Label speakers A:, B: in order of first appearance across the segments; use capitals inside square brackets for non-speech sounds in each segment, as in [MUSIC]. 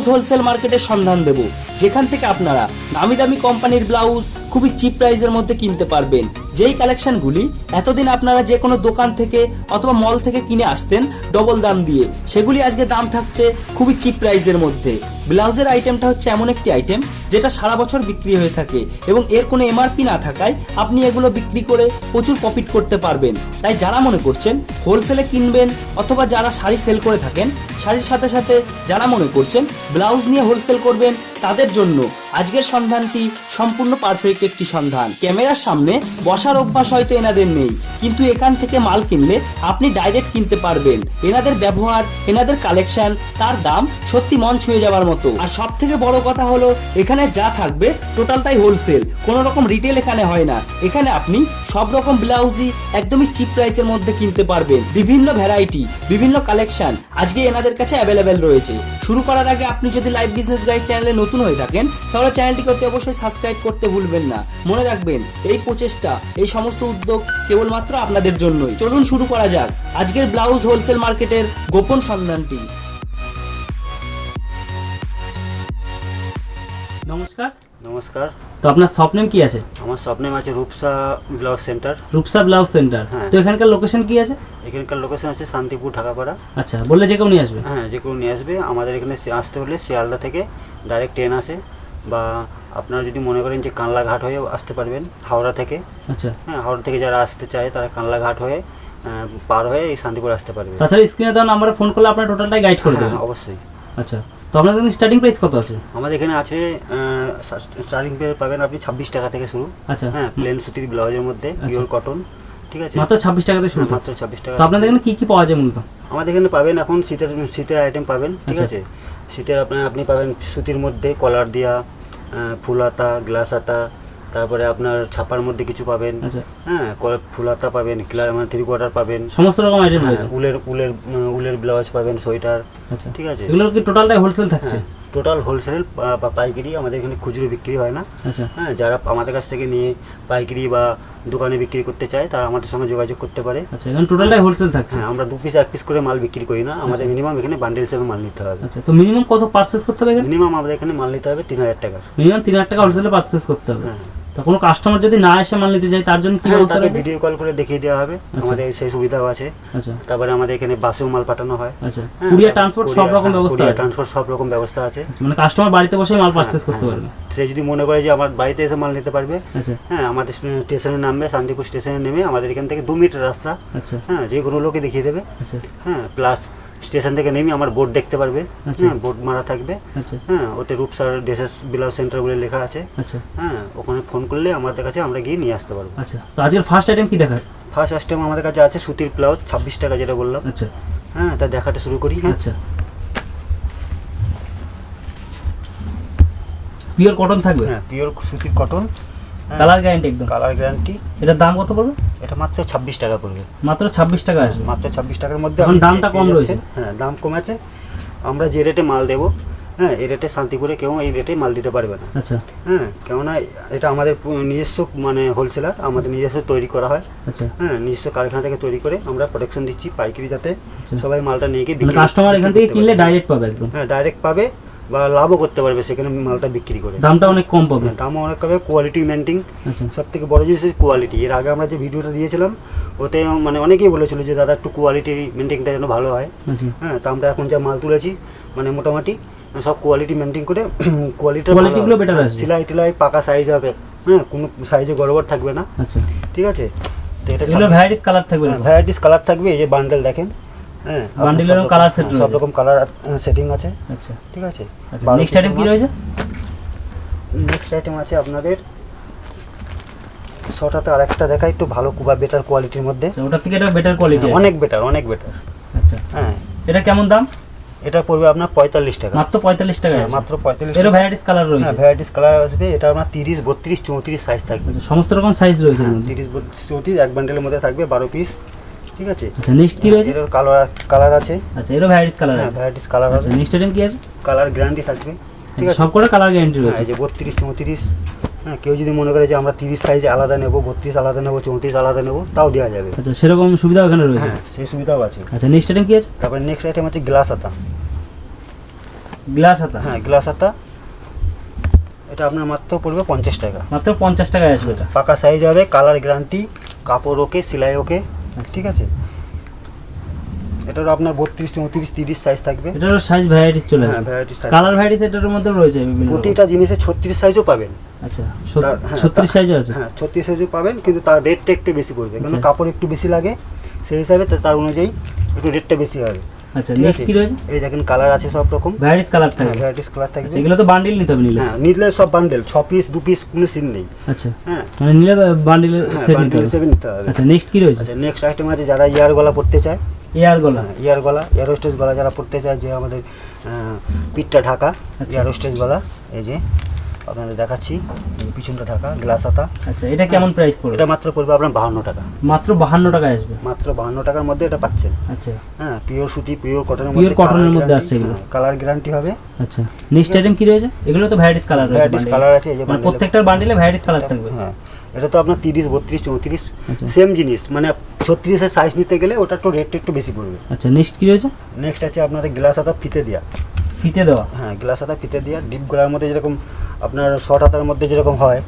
A: Blouse wholesale মার্কেটের সন্ধান দেব। যেখান থেকে আপনারা দামি দামি কোম্পানির ব্লাউজ, খুবই চিপ প্রাইসের মধ্যে কিনতে পারবেন। যেই কালেকশনগুলি এতদিন আপনারা যে কোনো দোকান থেকে অথবা মল থেকে কিনে আসতেন, ডবল দাম দিয়ে, সেগুলি আজকে দাম থাকছে খুবই চিপ প্রাইসের মধ্যে। ব্লাউজের আইটেমটা হচ্ছে এমন একটি আইটেম যেটা সারা বছর বিক্রি হয়ে থাকে এবং এর কোনো এমআরপি না থাকায় আপনি এগুলো বিক্রি করে প্রচুর প্রফিট করতে পারবেন। তাই যারা মনে করছেন হোলসেলে কিনবেন অথবা যারা শাড়ি সেল করে থাকেন, শাড়ির সাথে সাথে যারা মনে করছেন ব্লাউজ নিয়ে হোলসেল করবেন, তাদের জন্য আজকের সন্ধানটি সম্পূর্ণ পারফেক্ট একটি সন্ধান। ক্যামেরার সামনে বসার অভ্যাস হয়তো এনাদের নেই, কিন্তু এখান থেকে মাল কিনলে আপনি ডাইরেক্ট কিনতে পারবেন। এনাদের ব্যবহার, এনাদের কালেকশন তার দাম সত্যি মন ছুঁয়ে যাওয়ার মতো। আর সব থেকে বড় কথা হলো, এখানে যা থাকবে টোটালটাই হোলসেল কোনো রকম রিটেল এখানে হয় না। এখানে আপনি সব রকম ব্লাউজই একদমই চিপ প্রাইসের মধ্যে কিনতে পারবেন। বিভিন্ন ভ্যারাইটি বিভিন্ন কালেকশন আজকে এনাদের কাছে অ্যাভেলেবেল রয়েছে। শুরু করার আগে আপনি যদি লাইভ বিজনেস গাইড চ্যানেলে নতুন হয়ে থাকেন, তাহলে চ্যানেলটিকে অতি অবশ্যই সাবস্ক্রাইব করতে ভুলবেন না। মনে রাখবেন, এই প্রচেষ্টা, এই সমস্ত উদ্যোগ কেবলমাত্র আপনাদের জন্যই। চলুন শুরু করা যাক। আজকের ব্লাউজ হোলসেল মার্কেটের গোপন সন্ধানটি। নমস্কার।
B: নমস্কার।
A: তো আপনার শপ নেম কি আছে?
B: আমার স্বপ্নেম আছে Rupsa blouse centre.
A: Rupsa blouse centre.
B: হ্যাঁ।
A: তো এখানকার লোকেশন কি আছে?
B: এখানকার লোকেশন আছে শান্তিপুর ঢাকাপাড়া।
A: আচ্ছা বললে যে কেউ নিয়ে আসবে।
B: হ্যাঁ যে কেউ নিয়ে আসবে। আমাদের এখানে আসতে হলে শিয়ালদা থেকে ডাইরেক্ট ট্রেন আসে। বা আপনারা যদি মনে করেন যে কানলাঘাট হয়ে আসতে পারবেন হাওড়া থেকে।
A: আচ্ছা।
B: হ্যাঁ হাওড়া থেকে যারা আসতে চায় তারা কানলাঘাট হয়ে পার হয়ে এই শান্তিপুর আসতে পারবে।
A: তাছাড়া স্ক্রিনে দেওয়া নাম্বারে ফোন করলে আপনার টোটালটাই গাইড করে
B: হ্যাঁ
A: দেবেন
B: অবশ্যই।
A: আচ্ছা। তো আপনাদের স্টার্টিং প্রাইস কত আছে?
B: আমাদের এখানে আছে স্টার্টিং প্রাইস পাবেন আপনি ছাব্বিশ টাকা থেকে শুরু।
A: আচ্ছা।
B: হ্যাঁ প্লেন সুতির ব্লাউজের মধ্যে পিওর কটন ঠিক আছে?
A: মাত্র ছাব্বিশ টাকাতে শুরু
B: হ্যাঁ, মাত্র ছাব্বিশ টাকা
A: তো আপনাদের এখানে কি কি পাওয়া যায় মূলত?
B: আমাদের এখানে পাবেন এখন শীতের শীতের আইটেম পাবেন ঠিক
A: আচ্ছা।
B: আছে? শীতের আপনার আপনি পাবেন সুতির মধ্যে কলার দিয়া ফুল হাতা গ্লাস হাতা তারপরে আপনার ছাপার মধ্যে কিছু পাবেন।
A: আচ্ছা।
B: হ্যাঁ কল- ফুল পাবেন মানে থ্রি কোয়ার্টার পাবেন।
A: সমস্ত রকম আইটেম
B: হ্যাঁ,
A: রয়েছে
B: উলের উলের উলের ব্লাউজ পাবেন সোয়েটার
A: আচ্ছা।
B: ঠিক আছে?
A: এগুলো কি টোটালটাই হোলসেল থাকছে?
B: হ্যাঁ টোটাল হোলসেল বা পাইকারি আমাদের এখানে খুচরো বিক্রি হয় না।
A: আচ্ছা।
B: হ্যাঁ যারা আমাদের কাছ থেকে নিয়ে পাইকারি বা দোকানে বিক্রি করতে চায় তারা আমাদের সঙ্গে যোগাযোগ করতে পারে।
A: আচ্ছা এখানে টোটালটাই হোলসেল থাকছে।
B: হ্যাঁ আমরা দু পিস এক পিস করে মাল বিক্রি করি না। আমাদের মিনিমাম এখানে বান্ডেল হিসেবে মাল নিতে হবে।
A: আচ্ছা তো মিনিমাম কত পারচেস করতে হবে
B: মিনিমাম আমাদের এখানে মাল নিতে হবে তিন হাজার টাকার।
A: মিনিমাম তিন হাজার টাকা হোলসেলে পারচেস করতে হবে।
B: হ্যাঁ।
A: তো কোনো কাস্টমার যদি না এসে মাল নিতে চায় তার জন্য কি
B: হ্যাঁ,
A: ব্যবস্থা রয়েছে?
B: ভিডিও কল করে দেখিয়ে দেওয়া হবে। আমাদের সেই সুবিধাও আছে।
A: আচ্ছা।
B: তারপরে আমাদের এখানে বাসেও মাল পাঠানো হয়।
A: আচ্ছা। কুরিয়ার ট্রান্সপোর্ট সব রকম ব্যবস্থা আছে।
B: ট্রান্সপোর্ট সব রকম ব্যবস্থা আছে।
A: আচ্ছা, মানে কাস্টমার বাড়িতে বসে মাল পারচেস করতে
B: হ্যাঁ,
A: পারবে।
B: সে যদি মনে করে যে আমার বাড়িতে এসে মাল নিতে পারবে
A: আচ্ছা।
B: হ্যাঁ আমাদের স্টেশনে নামবে শান্তিপুর স্টেশনে নেমে আমাদের এখান থেকে দু মিনিটের রাস্তা।
A: আচ্ছা।
B: হ্যাঁ যে কোনো লোকে দেখিয়ে দেবে।
A: আচ্ছা।
B: হ্যাঁ প্লাস স্টেশন থেকে নেমে আমার বোর্ড দেখতে পারবে।
A: আচ্ছা।
B: হ্যাঁ বোর্ড মারা থাকবে।
A: আচ্ছা।
B: হ্যাঁ ওতে রূপসার ড্রেসেস ব্লাউজ সেন্টার বলে লেখা আছে।
A: আচ্ছা।
B: হ্যাঁ ওখানে ফোন করলে আমাদের কাছে আমরা গিয়ে নিয়ে আসতে পারব।
A: আচ্ছা তো আজকের ফার্স্ট আইটেম কি দেখার?
B: ফার্স্ট আইটেম আমাদের কাছে আছে সুতির ব্লাউজ ছাব্বিশ টাকা যেটা বললাম।
A: আচ্ছা।
B: হ্যাঁ তা দেখাটা শুরু করি হ্যাঁ।
A: আচ্ছা। পিওর কটন থাকবে?
B: হ্যাঁ পিওর সুতির কটন
A: কালার গ্যারান্টি একদম।
B: কালার গ্যারান্টি
A: এটার দাম কত পড়বে?
B: এটা মাত্র ছাব্বিশ টাকা পড়বে।
A: মাত্র ছাব্বিশ টাকা আসবে।
B: মাত্র ছাব্বিশ টাকার মধ্যে
A: এখন দামটা কম রয়েছে।
B: হ্যাঁ দাম কমেছে আমরা যে রেটে মাল দেবো হ্যাঁ এই রেটে শান্তিপুরে কেউ এই রেটে মাল দিতে পারবে না।
A: আচ্ছা।
B: হ্যাঁ কেননা এটা আমাদের নিজস্ব মানে হোলসেলার আমাদের নিজস্ব তৈরি করা হয়।
A: আচ্ছা।
B: হ্যাঁ নিজস্ব কারখানা থেকে তৈরি করে আমরা প্রোডাকশন দিচ্ছি পাইকারি যাতে
A: আচ্ছা।
B: সবাই মালটা নিয়ে গিয়ে
A: মানে কাস্টমার এখান থেকে কিনলে ডাইরেক্ট পাবে একদম।
B: হ্যাঁ ডাইরেক্ট পাবে। বা লাভও করতে পারবে সেখানে মালটা বিক্রি করে।
A: দামটা অনেক কম পাবে।
B: হ্যাঁ, দামও অনেক হবে কোয়ালিটি মেনটেন সব থেকে বড় জিনিস কোয়ালিটি এর আগে আমরা যে ভিডিওটা দিয়েছিলাম ওতে মানে অনেকেই বলেছিল যে দাদা একটু কোয়ালিটি মেনটেনটা যেন ভালো হয়।
A: আচ্ছা।
B: হ্যাঁ তো আমরা এখন যা মাল তুলেছি মানে মোটামুটি সব কোয়ালিটি মেনটেন করে কোয়ালিটি [CLEARS THROAT]
A: Quality গুলো better আসবে।
B: সেলাই টেলাই পাকা সাইজ হবে। হ্যাঁ কোনো সাইজে গড়বড় থাকবে না।
A: আচ্ছা।
B: ঠিক আছে? তো এটা
A: ভ্যারাইটিস কালার থাকবে।
B: ভ্যারাইটিস কালার থাকবে এই যে বান্ডেল দেখেন। হ্যাঁ
A: colour
B: রকম- হ্যাঁ, সব রকম কালার সেটিং আছে।
A: আচ্ছা।
B: ঠিক আছে?
A: আচ্ছা নেক্সট আইটেম কি রয়েছে?
B: নেক্সট আইটেম আছে আপনাদের। শর্টাতে আরেকটা দেখা একটু ভালো বা বেটার কোয়ালিটির মধ্যে।
A: আচ্ছা ওটার থেকে এটা বেটার কোয়ালিটি
B: হ্যাঁ, অনেক বেটার অনেক বেটার
A: আচ্ছা।
B: হ্যাঁ।
A: এটা কেমন দাম?
B: এটা পড়বে আপনার পঁয়তাল্লিশ টাকা।
A: মাত্র পঁয়তাল্লিশ টাকা
B: হ্যাঁ, মাত্র পঁয়তাল্লিশ
A: এরও ভ্যারাইটিস কালার রয়েছে।
B: হ্যাঁ ভ্যারাইটিস কালার আসবে। এটা আপনার তিরিশ বত্রিশ চৌত্রিশ সাইজ থাকবে।
A: আচ্ছা সমস্ত রকম সাইজ রয়েছে এর
B: তিরিশ বত্রিশ চৌত্রিশ এক বান্ডেলের মধ্যে থাকবে বারো পিস ঠিক আছে?
A: আচ্ছা নেক্সট কি রয়েছে?
B: এর কালার কালার আছে।
A: আচ্ছা এরও ভ্যারাইটিস কালার আছে।
B: ভ্যারাইটিস কালার আছে
A: নেক্সট আইটেম কি আছে?
B: কালার গ্যারান্টি থাকবে। ঠিক
A: আচ্ছা,
B: আছে?
A: সব করে কালার গ্যারান্টি রয়েছে।
B: যে বত্রিশ চৌত্রিশ হ্যাঁ কেউ যদি মনে করে যে আমরা তিরিশ সাইজে আলাদা নেব বত্রিশ আলাদা নেব চৌত্রিশ আলাদা নেব তাও দেওয়া যাবে।
A: আচ্ছা সেরকম সুবিধা এখানে রয়েছে।
B: হ্যাঁ সেই সুবিধাও আছে।
A: আচ্ছা নেক্সট আইটেম কি আছে?
B: তারপরে নেক্সট আইটেম হচ্ছে গ্লাস আতা।
A: গ্লাস হাতা
B: হ্যাঁ গ্লাস হাতা এটা আপনার মাত্র পড়বে পঞ্চাশ টাকা।
A: মাত্র পঞ্চাশ টাকায় আসবে এটা।
B: পাকা সাইজ হবে কালার গ্যারান্টি কাপড় ওকে সেলাই ওকে। ঠিক আছে। এটারও আপনার বত্রিশ চৌত্রিশ তিরিশ সাইজ থাকবে।
A: এটারও সাইজ ভ্যারাইটিস চলে
B: হ্যাঁ
A: আসবে।
B: ভ্যারাইটি সাইজ
A: কালার ভ্যারাইটিস এটার মধ্যে রয়েছে বিভিন্ন
B: প্রতিটা জিনিসে ছত্রিশ সাইজও পাবেন।
A: আচ্ছা
B: তার- হ্যাঁ,
A: ছত্রিশ
B: তা-
A: সাইজও আছে?
B: হ্যাঁ ছত্রিশ সাইজও পাবেন কিন্তু তার রেটটা একটু বেশি পড়বে। কারণ
A: আচ্ছা।
B: কাপড় একটু বেশি লাগে সেই হিসাবে তার অনুযায়ী একটু রেটটা বেশি হবে।
A: আচ্ছা নেক্সট কি রয়েছে?
B: এই দেখেন কালার আছে সব রকম।
A: ভ্যারাইটিস কালার থাকবে।
B: ভ্যারাইটিস কালার থাকবে।
A: আচ্ছা এগুলো তো বান্ডিল নিতে হবে নিলে।
B: হ্যাঁ নিলে সব বান্ডেল ছ পিস দু পিস কোনো সিন নেই।
A: আচ্ছা
B: হ্যাঁ।
A: মানে নিলে বান্ডিলের
B: হ্যাঁ
A: সেট নিতে হবে। আচ্ছা নেক্সট কি রয়েছে?
B: আচ্ছা নেক্সট আইটেম আছে যারা ইয়ার গলা পড়তে চায়।
A: এয়ার গলা?
B: হ্যাঁ, ইয়ার গলা এয়ার হোস্টেজ গলা যারা পড়তে চায় যে আমাদের পিঠটা ঢাকা
A: আচ্ছা।
B: এয়ার গলা এই যে আপনাদের দেখাচ্ছি। পিছনটা ঢাকা গ্লাস হাতা
A: আচ্ছা এটা কেমন প্রাইস পড়বে?
B: এটা মাত্র পড়বে আপনার বাহান্ন টাকা।
A: মাত্র বাহান্ন টাকায় আসবে?
B: মাত্র বাহান্ন টাকার মধ্যে এটা পাচ্ছেন।
A: আচ্ছা।
B: হ্যাঁ পিওর সুতি পিওর কটনের
A: Pure cotton এর মধ্যে আসছে এগুলো।
B: কালার গ্যারান্টি হবে।
A: আচ্ছা নেক্সট আইটেম কি রয়েছে? এগুলো তো ভ্যারাইটিস কালার রয়েছে
B: ভ্যারাইটিস কালার আছে এই যে
A: মানে প্রত্যেকটার বান্ডিলে ভ্যারাইটিস কালার থাকবে।
B: হ্যাঁ এটা তো আপনার তিরিশ বত্রিশ চৌত্রিশ
A: আচ্ছা।
B: সেম জিনিস মানে ছত্রিশের সাইজ নিতে গেলে ওটা একটু রেটটা একটু বেশি পড়বে।
A: আচ্ছা নেক্সট কি রয়েছে?
B: নেক্সট আছে আপনাদের গ্লাস হাতা ফিতে দেওয়া
A: ফিতে দেওয়া।
B: হ্যাঁ গ্লাস হাতা ফিতে দেওয়া ডিপ গলার মধ্যে যেরকম আপনার শর্ট হাতার মধ্যে যেরকম হয়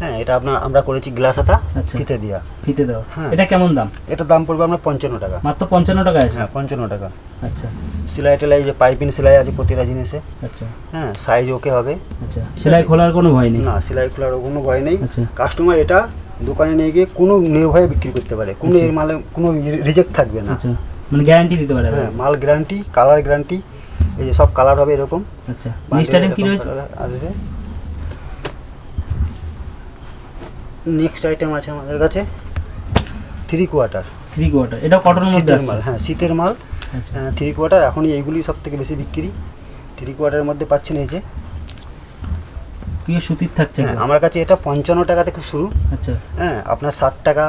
B: হ্যাঁ এটা আপনার আমরা করেছি গ্লাস হাতা
A: আচ্ছা।
B: ফিতে দেওয়া
A: ফিতে দেওয়া।
B: হ্যাঁ।
A: এটা কেমন দাম?
B: এটার দাম পড়বে আপনার পঞ্চান্ন টাকা।
A: মাত্র পঞ্চান্ন টাকা আছে?
B: হ্যাঁ পঞ্চান্ন টাকা।
A: আচ্ছা।
B: সেলাই টেলাই যে পাইপিং সেলাই আছে প্রতিটা জিনিসে।
A: আচ্ছা।
B: হ্যাঁ সাইজ ওকে হবে।
A: আচ্ছা। সেলাই খোলার কোনো ভয় নেই?
B: না সেলাই খোলার কোনো ভয় নেই।
A: আচ্ছা।
B: কাস্টমার এটা দোকানে নিয়ে গিয়ে কোনো নির্ভয়ে বিক্রি করতে পারে। কোনো
A: আচ্ছা।
B: এর মালে কোনো রিজেক্ট থাকবে না।
A: আচ্ছা। মানে গ্যারান্টি দিতে পারে?
B: হ্যাঁ মাল গ্যারান্টি কালার গ্যারান্টি এই যে সব কালার হবে এরকম।
A: আচ্ছা। নেক্সট আইটেম কি রয়েছে?
B: আসবে। নেক্সট আইটেম আছে আমাদের কাছে থ্রি কোয়ার্টার
A: থ্রি কোয়ার্টার এটা কটনের মধ্যে
B: শীতের মাল হ্যাঁ শীতের মাল
A: আচ্ছা।
B: থ্রি কোয়ার্টার এখনই এইগুলি সব থেকে বেশি বিক্রি। থ্রি কোয়ার্টারের মধ্যে পাচ্ছেন এই যে
A: প্রিয় সুতির থাকছে
B: হ্যাঁ, আমার কাছে এটা পঞ্চান্ন টাকা থেকে শুরু।
A: আচ্ছা।
B: হ্যাঁ আপনার ষাট টাকা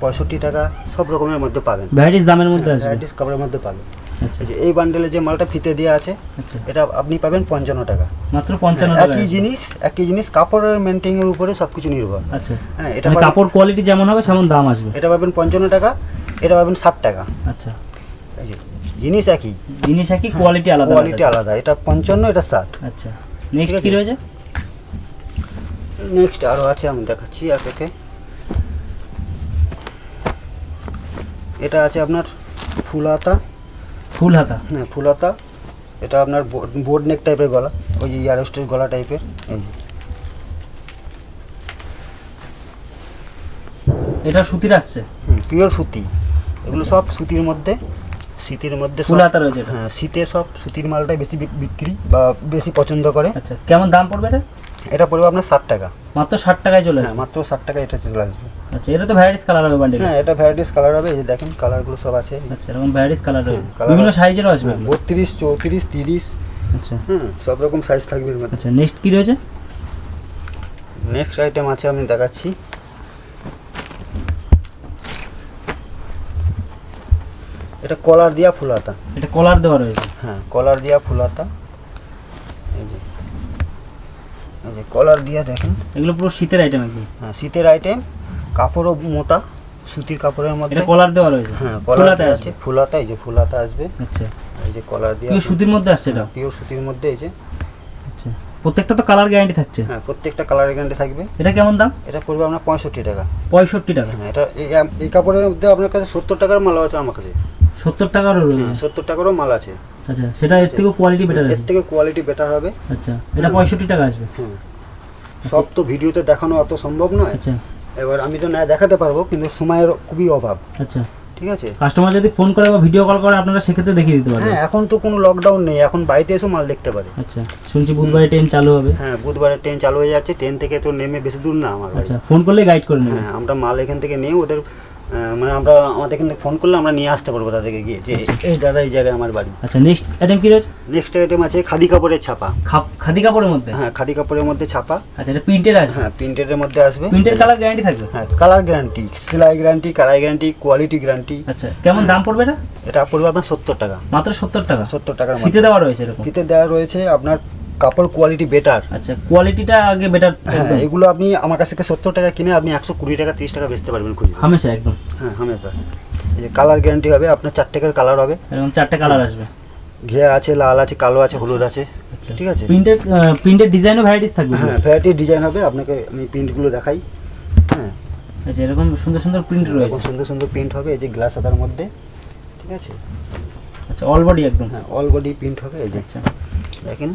B: পঁয়ষট্টি টাকা সব রকমের মধ্যে পাবেন।
A: ভ্যারাইটিস দামের মধ্যে আসবে?
B: ভ্যারাইটিস কাপড়ের মধ্যে পাবেন।
A: আচ্ছা।
B: এই যে এই বান্ডেলে যে মালটা ফিতে দেওয়া আছে
A: আচ্ছা।
B: এটা আপনি পাবেন পঞ্চান্ন টাকা।
A: মাত্র পঞ্চান্ন
B: হ্যাঁ,
A: টাকা।
B: একই জিনিস একই জিনিস কাপড়ের মেনটেনের উপরে সব কিছু নির্ভর।
A: আচ্ছা।
B: হ্যাঁ এটা
A: মানে কাপড় কোয়ালিটি যেমন হবে সেমন দাম আসবে।
B: এটা পাবেন পঞ্চান্ন টাকা এটা পাবেন ষাট টাকা।
A: আচ্ছা।
B: জিনিস একই।
A: জিনিস একই কোয়ালিটি আলাদা
B: কোয়ালিটি
A: আলাদা।
B: এটা পঞ্চান্ন এটা ষাট।
A: আচ্ছা। নেক্সট কি রয়েছে?
B: নেক্সট আরও আছে আমি দেখাচ্ছি আপনাকে এটা আছে আপনার ফুলাতা।
A: ফুল হাতা
B: হ্যাঁ ফুল হাতা এটা আপনার বোর্ড নেক টাইপের গলা ওই যে ইয়ারোস্টের গলা টাইপের এই
A: এটা সুতির আসছে?
B: পিওর সুতি। এগুলো সব সুতির মধ্যে শীতের মধ্যে
A: ফুল হাতা রয়েছে এটা?
B: হ্যাঁ শীতে সব সুতির মালটাই বেশি বিক্রি বা বেশি পছন্দ করে।
A: আচ্ছা কেমন দাম পড়বে এটা?
B: এটা পড়বে আপনার ষাট টাকা।
A: মাত্র ষাট টাকায় চলে
B: হ্যাঁ
A: আসবে?
B: মাত্র ষাট টাকা এটা চলে আসবে।
A: আচ্ছা এটা তো ভ্যারাইটিস কালার হবে বান্ডিল
B: হ্যাঁ এটা ভ্যারাইটিস কালার হবে এই যে দেখেন কালারগুলো সব আছে।
A: আচ্ছা এরকম ভ্যারাইটিস কালার হবে।
B: হ্যাঁ,
A: বিভিন্ন। সাইজেরও আসবে এগুলো।
B: বত্রিশ চৌত্রিশ তিরিশ।
A: আচ্ছা।
B: হুম সব রকম সাইজ থাকবে
A: আচ্ছা নেক্সট কি রয়েছে?
B: নেক্সট আইটেম আছে আমি দেখাচ্ছি। এটা কলার দিয়া ফুলাতা
A: এটা কলার দেওয়া রয়েছে।
B: হ্যাঁ কলার দিয়া ফুলাতা এই যে এই যে কলার দিয়া দেখেন।
A: এগুলো পুরো শীতের আইটেম একদম।
B: হ্যাঁ শীতের আইটেম কাপড়ও মোটা সুতির কাপড়ের মধ্যে।
A: এটা কলার দেওয়া রয়েছে?
B: হ্যাঁ
A: আসবে?
B: আছে ফুলাতা এই যে ফুলাতা আসবে।
A: আচ্ছা।
B: এই যে কলার দিয়া
A: পিওর সুতির মধ্যে আসছে এটা?
B: পিওর সুতির মধ্যে এই যে।
A: আচ্ছা। প্রত্যেকটা তো কালার গ্যারান্টি থাকছে?
B: হ্যাঁ প্রত্যেকটা কালার গ্যারান্টি থাকবে।
A: এটা কেমন দাম?
B: এটা পড়বে আপনার পঁয়ষট্টি টাকা।
A: পঁয়ষট্টি টাকা?
B: হ্যাঁ এটা এই এই কাপড়ের মধ্যে আপনার কাছে সত্তর টাকার মাল আছে আমার কাছে।
A: সত্তর টাকারও রয়েছে।
B: সত্তর টাকারও মাল আছে।
A: আচ্ছা সেটা এর থেকে কোয়ালিটি বেটার
B: এর থেকে কোয়ালিটি বেটার হবে।
A: আচ্ছা এটা পঁয়ষট্টি টাকা আসবে।
B: হ্যাঁ সব তো ভিডিওতে দেখানো অত সম্ভব নয়।
A: আচ্ছা।
B: এবার আমি তো না দেখাতে পারব কিন্তু সময়ের খুবই অভাব।
A: আচ্ছা।
B: ঠিক আছে?
A: কাস্টমার যদি ফোন করে বা ভিডিও কল করে আপনারা সেক্ষেত্রে দেখিয়ে দিতে পারবেন।
B: হ্যাঁ এখন তো কোনো লকডাউন নেই। এখন বাড়িতে এসেও মাল দেখতে পারে।
A: আচ্ছা শুনছি বুধবারে ট্রেন চালু হবে।
B: হ্যাঁ বুধবারে ট্রেন চালু হয়ে যাচ্ছে। ট্রেন থেকে তো নেমে বেশি দূর না আমার
A: আচ্ছা ফোন করলে গাইড করে নেবেন
B: হ্যাঁ আমরা মাল এখান থেকে নিয়ে ওদের মানে আমরা আমাদের এখানে ফোন করলে আমরা নিয়ে আসতে পারব তাদেরকে গিয়ে যে
A: আচ্ছা।
B: এই দাদা এই জায়গায় আমার বাড়ি।
A: আচ্ছা নেক্সট আইটেম কি রয়েছে?
B: নেক্সট আইটেম আছে খাদি কাপড়ের ছাপা।
A: খাদি কাপড়ের মধ্যে?
B: হ্যাঁ খাদি কাপড়ের মধ্যে ছাপা।
A: আচ্ছা এটা প্রিন্টেড আসবে?
B: হ্যাঁ প্রিন্টেডের মধ্যে আসবে।
A: প্রিন্টের কালার গ্যারান্টি থাকবে?
B: হ্যাঁ কালার গ্যারান্টি সেলাই guarantee colour guarantee quality guarantee
A: আচ্ছা কেমন দাম পড়বে এটা?
B: এটা পড়বে আপনার সত্তর টাকা।
A: মাত্র সত্তর টাকা?
B: সত্তর টাকার
A: ফিতে দেওয়া রয়েছে এরকম?
B: ফিতে দেওয়া রয়েছে আপনার কাপড় কোয়ালিটি বেটার
A: আচ্ছা কোয়ালিটিটা আগে বেটার
B: হ্যাঁ এগুলো আপনি আমার কাছ থেকে সত্তর টাকা কিনে আপনি একশো কুড়ি টাকা তিরিশ টাকা বেচতে পারবেন খুঁজে।
A: হামেশা একদম।
B: হ্যাঁ হামেশা। এই যে কালার গ্যারান্টি হবে আপনার চার টাকার কালার হবে।
A: এরকম চারটে কালার আসবে।
B: ঘিয়া আছে লাল আছে কালো আছে হলুদ আছে।
A: আচ্ছা।
B: ঠিক আছে?
A: প্রিন্টের প্রিন্টের ডিজাইনও ভ্যারাইটিস থাকবে
B: হ্যাঁ ভ্যারাইটি ডিজাইন হবে আপনাকে আমি প্রিন্টগুলো দেখাই। হ্যাঁ।
A: আচ্ছা এরকম সুন্দর সুন্দর প্রিন্ট রয়েছে।
B: সুন্দর সুন্দর প্রিন্ট হবে এই যে গ্লাস হাতার মধ্যে। ঠিক আছে?
A: আচ্ছা অল বডি একদম।
B: হ্যাঁ অল বডি প্রিন্ট হবে এই যে।
A: আচ্ছা।
B: দেখেন।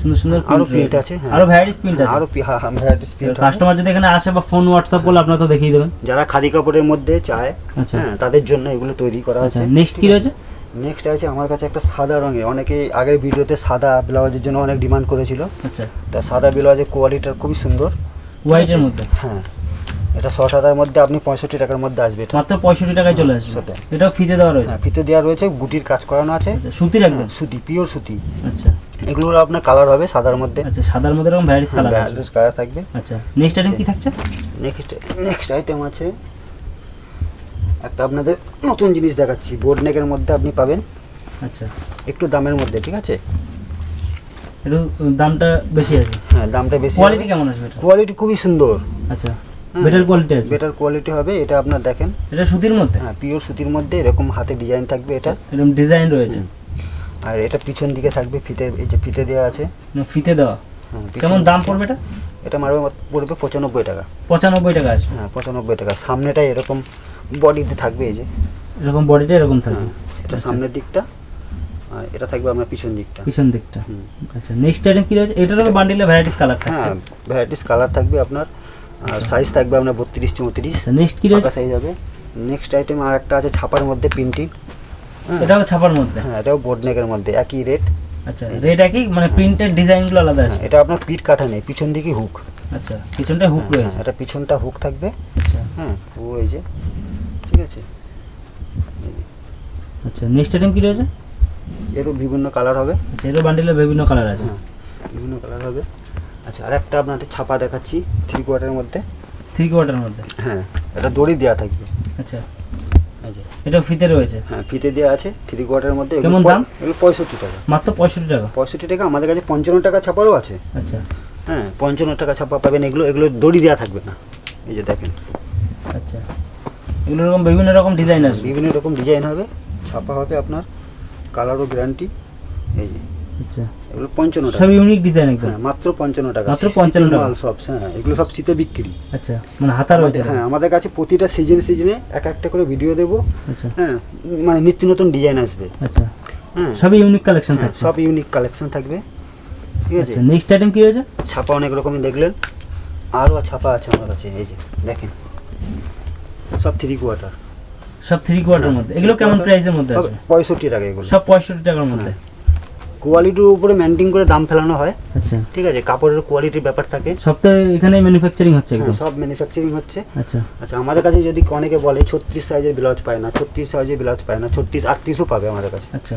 A: সুন্দর সুন্দর
B: আরও
A: প্রিন্ট
B: আছে, হ্যাঁ।
A: আরও ভ্যারাইটিস প্রিন্ট আছে।
B: আরও হ্যাঁ হ্যাঁ ভ্যারাইটিস প্রিন্ট
A: কাস্টমার যদি এখানে আসে বা ফোন হোয়াটসঅ্যাপ করলে আপনারা তো দেখিয়ে দেবেন।
B: যারা খাদি কাপড়ের মধ্যে চায়
A: আচ্ছা।
B: হ্যাঁ তাদের জন্য এগুলো তৈরি করা আছে।
A: নেক্সট কি রয়েছে?
B: নেক্সট আছে আমার কাছে একটা সাদা রঙের। অনেকে আগের ভিডিওতে সাদা ব্লাউজের জন্য অনেক ডিমান্ড করেছিল।
A: আচ্ছা।
B: তা সাদা ব্লাউজের কোয়ালিটিটা খুবই সুন্দর।
A: হোয়াইটের মধ্যে?
B: হ্যাঁ। এটা ছ সাদার মধ্যে আপনি পঁয়ষট্টি টাকার মধ্যে আসবে এটা।
A: মাত্র পঁয়ষট্টি টাকায় চলে আসবে। এটাও ফিতে দেওয়া রয়েছে?
B: হ্যাঁ ফিতে দেওয়া রয়েছে গুটির কাজ করানো আছে।
A: আচ্ছা সুতির একদম?
B: হ্যাঁ, সুতি পিওর সুতি।
A: আচ্ছা।
B: এগুলোর আপনার কালার হবে সাদার মধ্যে।
A: আচ্ছা সাদার মধ্যে এরকম ভ্যারাইটিস কালার আছে।
B: কালার থাকবে।
A: আচ্ছা নেক্সট আইটেম কি থাকছে?
B: নেক্সট নেক্সট আইটেম আছে। একটা আপনাদের নতুন জিনিস দেখাচ্ছি। বোর্ড নেকের মধ্যে আপনি পাবেন।
A: আচ্ছা।
B: একটু দামের মধ্যে ঠিক আছে?
A: একটু দামটা বেশি আছে।
B: হ্যাঁ দামটা বেশি
A: কোয়ালিটি কেমন আসবে
B: কোয়ালিটি খুবই সুন্দর।
A: আচ্ছা। বেটার কোয়ালিটি আছে।
B: বেটার কোয়ালিটি হবে এটা আপনার দেখেন।
A: এটা সুতির মধ্যে?
B: হ্যাঁ পিওর সুতির মধ্যে এরকম হাতে ডিজাইন থাকবে এটা।
A: এরকম ডিজাইন রয়েছে।
B: আর এটা পিছন দিকে থাকবে ফিতে এই যে ফিতে দেওয়া আছে।
A: না, ফিতে দেওয়া।
B: হ্যাঁ,
A: কেমন দাম পড়বে এটা?
B: এটা মারবে পড়বে পঁচানব্বই টাকা।
A: পঁচানব্বই টাকা আসবে
B: হ্যাঁ পঁচানব্বই টাকা। সামনেটা এরকম বডিতে থাকবে এই যে।
A: এরকম বডিটা এরকম থাকবে।
B: হ্যাঁ এটা
A: আচ্ছা।
B: সামনের দিকটা আর এটা থাকবে আপনার পিছন দিকটা।
A: পিছন দিকটা। আচ্ছা নেক্সট আইটেম কি রয়েছে? এটারও বান্ডিলে ভ্যারাইটিস কালার থাকছে।
B: হ্যাঁ ভ্যারাইটিস কালার থাকবে আপনার। আর
A: আচ্ছা।
B: সাইজ থাকবে আপনার বত্রিশ চৌত্রিশ।
A: আচ্ছা নেক্সট কি রয়েছে?
B: সাইজ হবে। নেক্সট আইটেম আর একটা আছে ছাপার মধ্যে প্রিন্টিং
A: এটাও ছাপার মধ্যে?
B: হ্যাঁ এটাও বোর্ড নেকের মধ্যে একই রেট
A: আচ্ছা রেট একই? মানে প্রিন্টের ডিজাইনগুলো আলাদা আছে?
B: এটা আপনার পিট কাটা নেই পিছন দিকে হুক
A: আচ্ছা পিছনটা হুক রয়েছে?
B: এটা পিছনটা হুক থাকবে।
A: আচ্ছা।
B: হ্যাঁ ও এই যে। ঠিক আছে?
A: আচ্ছা নেক্সট আইটেম কি রয়েছে?
B: এরও বিভিন্ন কালার হবে।
A: আচ্ছা এরও বান্ডিলে বিভিন্ন কালার আছে।
B: হ্যাঁ বিভিন্ন কালার হবে। আচ্ছা আর একটা আপনাদের ছাপা দেখাচ্ছি থ্রি কোয়ার্টারের মধ্যে।
A: থ্রি কোয়ার্টার মধ্যে?
B: হ্যাঁ এটা দড়ি দেওয়া থাকবে।
A: আচ্ছা। এটাও ফিতে রয়েছে?
B: হ্যাঁ ফিতে দেওয়া আছে থ্রি কোয়ার্টারের মধ্যে।
A: কেমন দাম?
B: এগুলো পঁয়ষট্টি টাকা।
A: মাত্র পঁয়ষট্টি টাকা?
B: পঁয়ষট্টি টাকা আমাদের কাছে পঞ্চান্ন টাকা ছাপারও আছে।
A: আচ্ছা।
B: হ্যাঁ পঞ্চান্ন টাকা ছাপা পাবেন এগুলো এগুলো দড়ি দেওয়া থাকবে না। এই যে দেখেন।
A: আচ্ছা। এগুলো এরকম বিভিন্ন রকম ডিজাইন আসবে?
B: বিভিন্ন রকম ডিজাইন হবে ছাপা হবে আপনার। কালারও গ্যারান্টি এই যে।
A: আচ্ছা।
B: এগুলো পঞ্চান্ন টাকা।
A: সব ইউনিক ডিজাইন একদম?
B: হ্যাঁ মাত্র পঞ্চান্ন টাকা।
A: মাত্র 55 টাকা।
B: মাল সব হ্যাঁ এগুলো সব শীতে বিক্রি।
A: আচ্ছা মানে হাতা রয়েছে
B: হ্যাঁ আমাদের কাছে প্রতিটা সিজন সিজনে এক একটা করে ভিডিও দেবো।
A: আচ্ছা।
B: হ্যাঁ মানে নিত্য নতুন ডিজাইন আসবে।
A: আচ্ছা।
B: হ্যাঁ।
A: সবই ইউনিক কালেকশন থাকছে?
B: সব ইউনিক কালেকশন থাকবে। ঠিক আছে?
A: নেক্সট আইটেম কি রয়েছে
B: ছাপা অনেক রকমই দেখলেন। আরও ছাপা আছে আমার কাছে এই যে দেখেন। সব থ্রি কোয়ার্টার
A: সব থ্রি কোয়ার্টার মধ্যে। এগুলো কেমন প্রাইসের মধ্যে আসবে
B: পঁয়ষট্টি টাকা এগুলো।
A: সব পঁয়ষট্টি টাকার মধ্যে?
B: কোয়ালিটির উপরে মেনটেন করে দাম ফেলানো হয়।
A: আচ্ছা।
B: ঠিক আছে কাপড়ের কোয়ালিটির ব্যাপার থাকে।
A: সব তো এখানে ম্যানুফ্যাকচারিং হচ্ছে একদম?
B: হ্যাঁ, সব ম্যানুফ্যাকচারিং হচ্ছে।
A: আচ্ছা।
B: আচ্ছা আমাদের কাছে যদি অনেকে বলে ছত্রিশ সাইজের ব্লাউজ পায় না ছত্রিশ সাইজের ব্লাউজ পায় না ছত্রিশ আটত্রিশও পাবে আমাদের কাছে।
A: আচ্ছা।